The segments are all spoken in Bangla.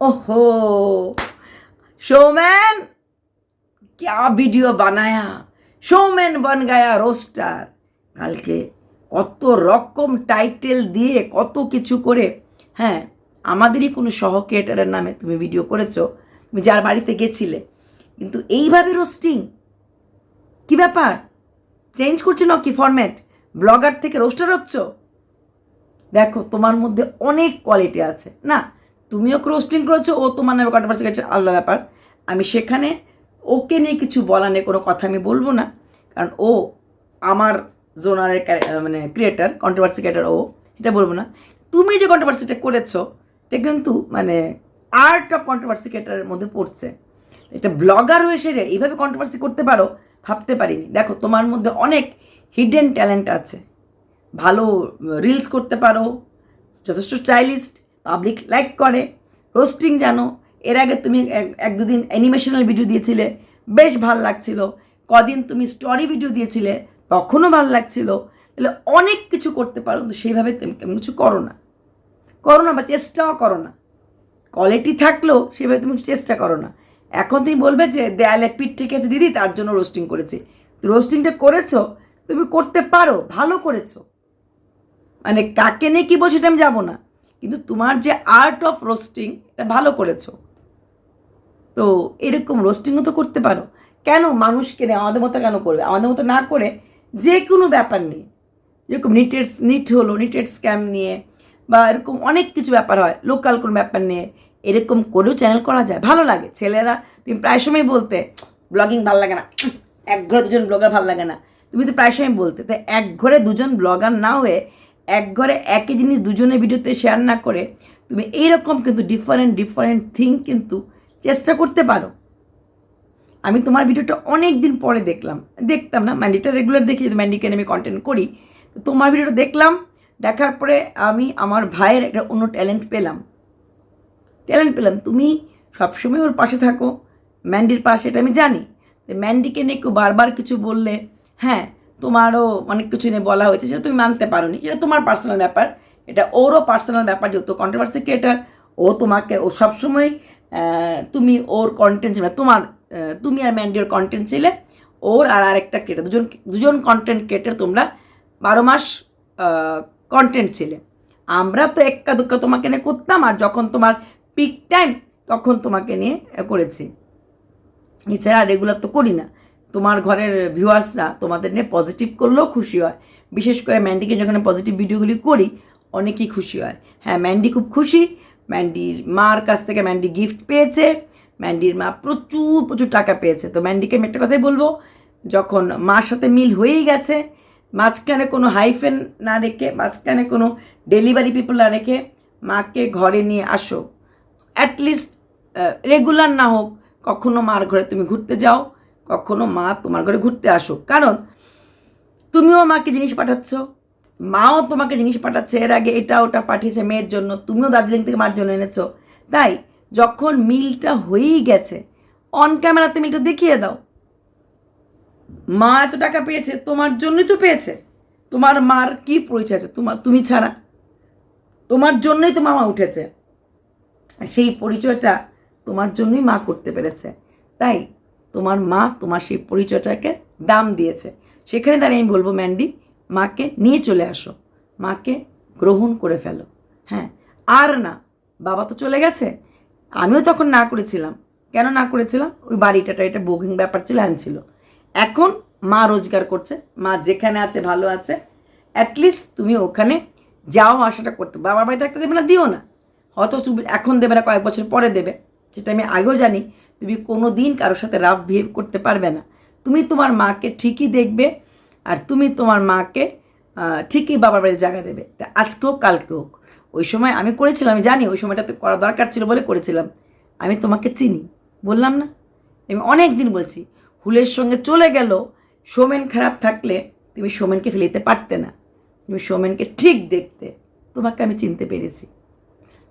ओहो शोमैन क्या वीडियो बनाया शोमैन बन गया रोस्टार কালকে কত রকম টাইটেল দিয়ে কত কিছু করে হ্যাঁ আমাদেরই কোনো সহ ক্রিয়েটারের নামে তুমি ভিডিও করেছো তুমি যার বাড়িতে গেছিলে কিন্তু এইভাবে রোস্টিং কি ব্যাপার চেঞ্জ করছে না কি ফরম্যাট ব্লগার থেকে রোস্টার হচ্ছ দেখো তোমার মধ্যে অনেক কোয়ালিটি আছে না তুমিও রোস্টিং করেছ, ও তোমার নামে কন্ট্রোভার্সি করেছে, আলাদা ব্যাপার। আমি সেখানে ওকে নিয়ে কিছু বলা নেই, কোনো কথা আমি বলব না। কারণ ও আমার জোনারের মানে ক্রিয়েটার কন্ট্রোভার্সি ক্রিয়েটার ও, এটা বলব না। তুমি যে কন্ট্রোভার্সিটা করেছ, এটা কিন্তু মানে আর্ট অফ কন্ট্রোভার্সি ক্রিয়েটারের মধ্যে পড়ছে। এটা ব্লগার হয়ে সেরে এইভাবে কন্ট্রোভার্সি করতে পারো, ভাবতে পারিনি। দেখো, তোমার মধ্যে অনেক হিডেন ট্যালেন্ট আছে। ভালো রিলস করতে পারো, যথেষ্ট স্টাইলিস্ট পাবলিক লাইক করে রোস্টিং জানো। এর আগে তুমি এক দুদিন অ্যানিমেশনাল ভিডিও দিয়েছিলে, বেশ ভালো লাগছিল। কদিন তুমি স্টোরি ভিডিও দিয়েছিলে, তখনও ভালো লাগছিল। তাহলে অনেক কিছু করতে পারো, কিন্তু সেইভাবে তুমি, তেমন কিছু করো না। করো না বা চেষ্টাও করো না। কোয়ালিটি থাকলেও সেভাবে তুমি চেষ্টা করো না। এখন তুমি বলবে যে, দেয়ালে পিঠ ঠিক আছে দিদি, তার জন্য রোস্টিং করেছি। রোস্টিংটা করেছ, তুমি করতে পারো, ভালো করেছ। মানে কাকে নিয়ে কী বলছি আমি যাব না। কিন্তু তোমার যে আর্ট অফ রোস্টিং এটা ভালো করেছ। তো এরকম রোস্টিংও তো করতে পারো। কেন মানুষকে নিয়ে আমাদের মতো কেন করবে? আমাদের মতো না করে যে কোনো ব্যাপার নিয়ে। যেরকম নিটেড নিট হলো নিটেড স্ক্যাম নিয়ে বা এরকম অনেক কিছু ব্যাপার হয় লোকাল কোনো ব্যাপার নিয়ে। এরকম করেও চ্যানেল করা যায়। ভালো লাগে। ছেলেরা, তুমি প্রায় সময় বলতে ব্লগিং ভালো লাগে না। এক ঘরে দুজন ব্লগার ভালো লাগে না। তুমি তো প্রায় সময় বলতে, তো এক ঘরে দুজন ব্লগার না হয়ে এক ঘরে একই জিনিস দুজনের ভিডিওতে শেয়ার না করে তুমি এইরকম কিন্তু ডিফারেন্ট ডিফারেন্ট থিং কিন্তু চেষ্টা করতে পারো। আমি তোমার ভিডিওটা অনেক দিন পরে দেখলাম। দেখতাম না ম্যান্ডিটা রেগুলার দেখি, যদি ম্যান্ডিকে আমি কন্টেন্ট করি তোমার ভিডিওটা দেখলাম, দেখার পরে আমি আমার ভাইয়ের একটা অন্য ট্যালেন্ট পেলাম। ট্যালেন্ট পেলাম। তুমি সবসময় ওর পাশে থাকো ম্যান্ডির পাশে, এটা আমি জানি। ম্যান্ডিকে নিয়ে কেউ বারবার কিছু বললে হ্যাঁ তোমারও অনেক কিছু নিয়ে বলা হয়েছে, সেটা তুমি মানতে পারো নি সেটা তোমার পার্সোনাল ব্যাপার। এটা ওরও পার্সোনাল ব্যাপার, যেহেতু কন্ট্রোভার্সি ক্রিয়েটার ও তোমাকে, ও সবসময় তুমি ওর কন্টেন্ট ছিল, তোমার তুমি আর ম্যান্ডি ওর কন্টেন্ট ছিলে, ওর আর আরেকটা ক্রিয়েটার দুজন দুজন কন্টেন্ট ক্রিয়েটার তোমরা বারো মাস কন্টেন্ট ছিলে। আমরা তো এক্কা দুক্কা তোমাকে নিয়ে করতাম, আর যখন তোমার পিক টাইম তখন তোমাকে নিয়ে করেছি। এছাড়া রেগুলার তো করি না। তোমার ঘরের ভিউয়ার্সরা তোমাদের নিয়ে পজিটিভ করলেও খুশি হয়। বিশেষ করে ম্যান্ডিকে যখন পজিটিভ ভিডিওগুলি করি, অনেকেই খুশি হয়। হ্যাঁ ম্যান্ডি খুব খুশি। ম্যান্ডির মার কাছ থেকে ম্যান্ডি গিফট পেয়েছে। ম্যান্ডির মা প্রচুর প্রচুর টাকা পেয়েছে। তো ম্যান্ডিকে আমি একটা কথাই বলব, যখন মার সাথে মিল হয়েই গেছে, মাঝখানে কোনো হাইফেন না রেখে, মাঝখানে কোনো ডেলিভারি পিপল না রেখে মাকে ঘরে নিয়ে আসো। অ্যাটলিস্ট রেগুলার না হোক, কখনো মার ঘরে তুমি ঘুরতে যাও। কখনো মা তোমার ঘরে ঘুরতে আসো কারণ তুমিও মাকে জিনিস পাঠাচ্ছ, মাও তোমাকে জিনিস পাঠাচ্ছে। এর আগে এটা ওটা পাঠিয়েছে মেয়ের জন্য, তুমিও দার্জিলিং থেকে মার জন্য এনেছো। তাই যখন মিলটা হয়েই গেছে অন ক্যামেরাতে মিলটা দেখিয়ে দাও। মা এত টাকা পেয়েছে, তোমার জন্যই তো পেয়েছে। তোমার মার কি পরিচয় আছে? তোমার, তুমি ছাড়া। তোমার জন্যই তোমার মা উঠেছে। সেই পরিচয়টা তোমার জন্যই মা করতে পেরেছে। তাই তোমার মা, তোমার সেই পরিচয়টাকে দাম দিয়েছে। সেখানে দাঁড়িয়ে আমি বলব, ম্যান্ডি, মাকে নিয়ে চলে আসো। মাকে গ্রহণ করে ফেলো। হ্যাঁ আর না, বাবা তো চলে গেছে। আমিও তখন না করেছিলাম। কেন না করেছিলাম? ওই বাড়িটাটা, এটা বোগিং ব্যাপার ছিল আনছিল এখন মা রোজগার করছে, মা যেখানে আছে, ভালো আছে। অ্যাটলিস্ট তুমি ওখানে যাও আসাটা করতে। বাবার বাড়িতে একটা দেবে না, দিও না। হয়তো এখন দেবে না, কয়েক বছর পরে দেবে। সেটা আমি আগেও জানি। তুমি কোনো দিন কারোর সাথে রাফ বিহেভ করতে পারবে না। তুমি তোমার মাকে ঠিকই দেখবে আর তুমি তোমার মাকে ঠিকই বাবার বাড়িতে জায়গা দেবে। আজকে হোক, কালকে হোক। ওই সময় আমি করেছিলাম, আমি জানি ওই সময়টাতে করা দরকার ছিল বলে করেছিলাম। আমি তোমাকে চিনি, বললাম না। আমি অনেক দিন বলছি, হুলের সঙ্গে চলে গেল, সোমেন খারাপ থাকলে তুমি সোমেনকে ফেলে দিতে পারতে না। তুমি সোমেনকে ঠিক দেখতে। তোমাকে আমি চিনতে পেরেছি।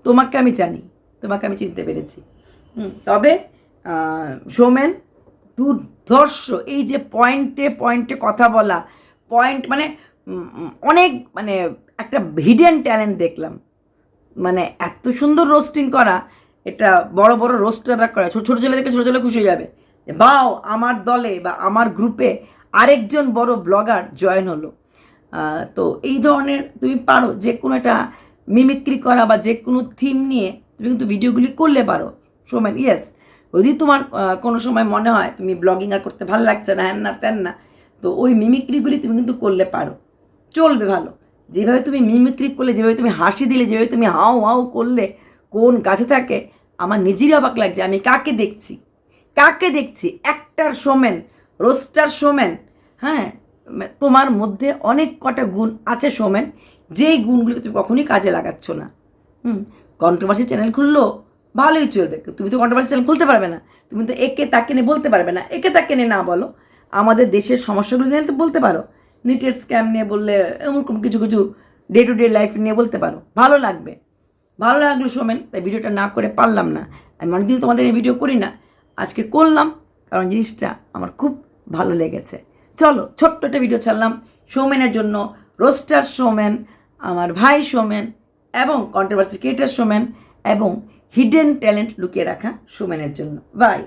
তোমাকে আমি জানি, তোমাকে আমি চিনতে পেরেছি। তবে সৌমেন দুর্ধর্ষ, এই যে পয়েন্টে পয়েন্টে কথা বলা পয়েন্ট মানে অনেক মানে একটা হিডেন ট্যালেন্ট দেখলাম। মানে এত সুন্দর রোস্টিং করা, এটা বড় বড় রোস্টাররা করা, ছোটো ছোটো ছেলে থেকে ছোট, ছেলে খুশি যাবে। বাও, আমার দলে বা আমার গ্রুপে আরেকজন বড় ব্লগার জয়েন হলো। তো এই ধরনের তুমি পারো, যে কোনো একটা মিমিক্রি করা বা যে কোনো থিম নিয়ে তুমি কিন্তু ভিডিওগুলি করলে পারো সোমেন ইয়েস যদি তোমার কোনো সময় মনে হয় তুমি ব্লগিং আর করতে ভালো লাগছে না, হ্যান না তেন না, তো ওই মিমিক্রিগুলি তুমি কিন্তু করলে পারো। চলবে ভালো। যেভাবে তুমি মিমিক্রি করলে, যেভাবে তুমি হাসি দিলে, যেভাবে তুমি হাও হাও করলে, কোন গাছে থাকে, আমার নিজেরই অবাক লাগছে, আমি কাকে দেখছি? কাকে দেখছি? একটার সোমেন, রোস্টার সোমেন হ্যাঁ? তোমার মধ্যে অনেক কটা গুণ আছে সোমেন, যেই গুণগুলো তুমি কখনোই কাজে লাগাচ্ছ না। হুম? কন্ট্রোভার্সি চ্যানেল খুললো ভালোই চলবে। তুমি তো কন্ট্রোভার্সি চ্যানেল খুলতে পারবে না। তুমি তো একে তাকে নিয়ে বলতে পারবে না। একে তাকে নিয়ে না বলো। আমাদের দেশের সমস্যাগুলো নিয়ে তো বলতে পারো। নিটের স্ক্যাম নিয়ে বললে এরকম কিছু কিছু ডে টু ডে লাইফ নিয়ে বলতে পারো। ভালো লাগবে। ভালো লাগল সোমেন, তাই ভিডিওটা না করে পারলাম না। আমি অনেকদিন তোমাদের এই ভিডিও করি না। আজকে করলাম, কারণ জিনিসটা আমার খুব ভালো লেগেছে। চলো, ছোট্ট একটা ভিডিও ছাড়লাম সৌমেনের জন্য। রোস্টার সৌমেন, আমার ভাই সৌমেন এবং কন্ট্রোভার্সি ক্রিয়েটার সৌমেন এবং হিডেন ট্যালেন্ট লুকিয়ে রাখা সুমেনের জন্য। বাই